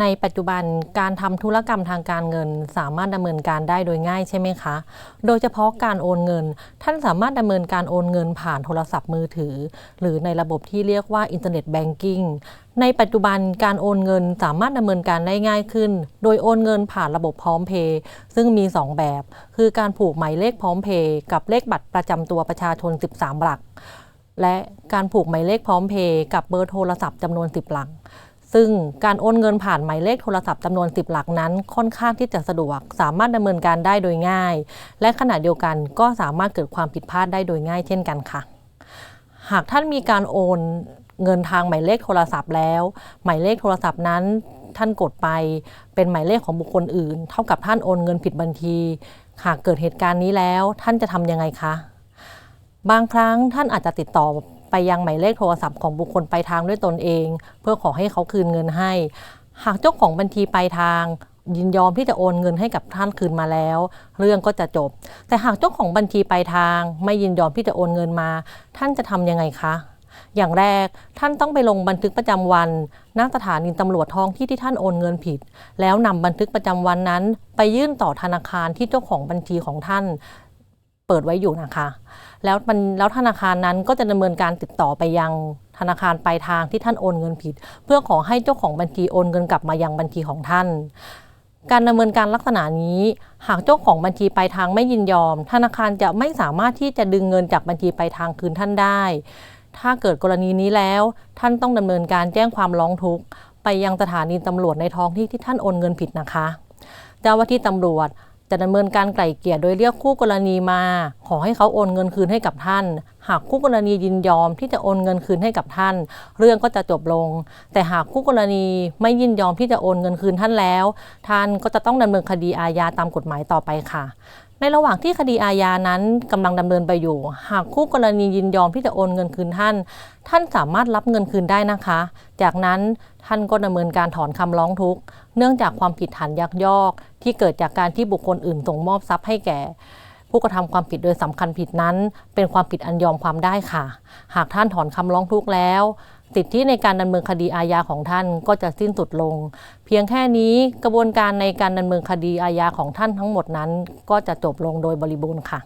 ในปัจจุบันการทำธุรกรรมทางการเงิน สามารถดำเนินการได้โดยง่ายใช่ไหมคะ โดยเฉพาะการโอนเงิน ท่านสามารถดำเนินการโอนเงินผ่านโทรศัพท์มือถือ หรือในระบบที่เรียกว่าอินเทอร์เน็ตแบงกิ้งในปัจจุบันการโอนเงินสามารถดำเนินการได้ง่ายขึ้น โดยโอนเงินผ่านระบบพร้อมเพย์ซึ่งมี 2 แบบ คือการผูกหมายเลขพร้อมเพย์กับเลขบัตรประจำตัวประชาชน 13 หลัก และการผูกหมายเลขพร้อมเพย์กับเบอร์โทรศัพท์จำนวน 10 หลัก ซึ่งการโอนเงินผ่านหมายเลขโทรศัพท์จำนวน 10 หลักนั้น ค่อนข้างที่จะสะดวก สามารถดำเนินการได้โดยง่าย และขณะเดียวกันก็สามารถเกิดความผิดพลาดได้โดยง่ายเช่นกันค่ะ หากท่านมีการโอนเงินทางหมายเลขโทรศัพท์แล้ว หมายเลขโทรศัพท์นั้น ท่านกดไปเป็นหมายเลขของบุคคลอื่น เท่ากับท่านโอนเงินผิดบัญชี หากเกิดเหตุการณ์นี้แล้ว ท่านจะทำยังไงคะ บางครั้งท่านอาจจะติดต่อ ไปยังหมายเลขโทรศัพท์ของบุคคลปลายทางด้วยตนเอง เพื่อขอให้เขาคืนเงินให้ หากเจ้าของบัญชีปลายทาง ยินยอมที่จะโอนเงินให้กับท่านคืนมาแล้ว เรื่องก็จะจบ แต่หากเจ้าของบัญชีปลายทาง ไม่ยินยอมที่จะโอนเงินมา ท่านจะทำยังไงคะอย่างแรกท่านต้องไปลงบันทึกประจำวันณสถานีตำรวจท้องที่ที่ท่านโอนเงินผิด แล้วนำบันทึกประจำวันนั้น ไปยื่นต่อธนาคารที่เจ้าของบัญชีของท่าน เปิดไว้อยู่นะคะ แล้วมันแล้วธนาคารนั้นก็จะดำเนินการติดต่อไปยังธนาคารปลายทางที่ท่านโอนเงินผิด เพื่อขอให้เจ้าของบัญชีโอนเงินกลับมายังบัญชีของท่าน การดำเนินการลักษณะนี้ หากเจ้าของบัญชีปลายทางไม่ยินยอม ธนาคารจะไม่สามารถที่จะดึงเงินจากบัญชีปลายทางคืนท่านได้ ถ้าเกิดกรณีนี้แล้ว ท่านต้องดำเนินการแจ้งความร้องทุกข์ไปยังสถานีตำรวจในท้องที่ที่ท่านโอนเงินผิดนะคะ เจ้าหน้าที่ตำรวจ จะดำเนินการไกล่เกลี่ยโดยเรียกคู่กรณีมา ขอให้เขาโอนเงินคืนให้กับท่าน หากคู่กรณียินยอมที่จะโอนเงินคืนให้กับท่าน เรื่องก็จะจบลง แต่หากคู่กรณีไม่ยินยอมที่จะโอนเงินคืนท่านแล้ว ท่านก็จะต้องดำเนินคดีอาญาตามกฎหมายต่อไปค่ะ ในระหว่างที่คดีอาญานั้นกำลังดำเนินไปอยู่ หากคู่กรณียินยอมที่จะโอนเงินคืนท่าน ท่านสามารถรับเงินคืนได้นะคะ จากนั้นท่านก็ดำเนินการถอนคำร้องทุกข์เนื่องจากความผิดฐานยักยอก ที่เกิดจากการที่บุคคลอื่นส่งมอบทรัพย์ให้แก่ ผู้กระทำความผิดโดยสำคัญผิดนั้น เป็นความผิดอันยอมความได้ค่ะ หากท่านถอนคำร้องทุกข์แล้ว สิทธิในการดำเนินคดีอาญาของท่านก็จะสิ้นสุดลง เพียงแค่นี้กระบวนการในการดำเนินคดีอาญาของท่านทั้งหมดนั้น ก็จะจบลงโดยบริบูรณ์ค่ะ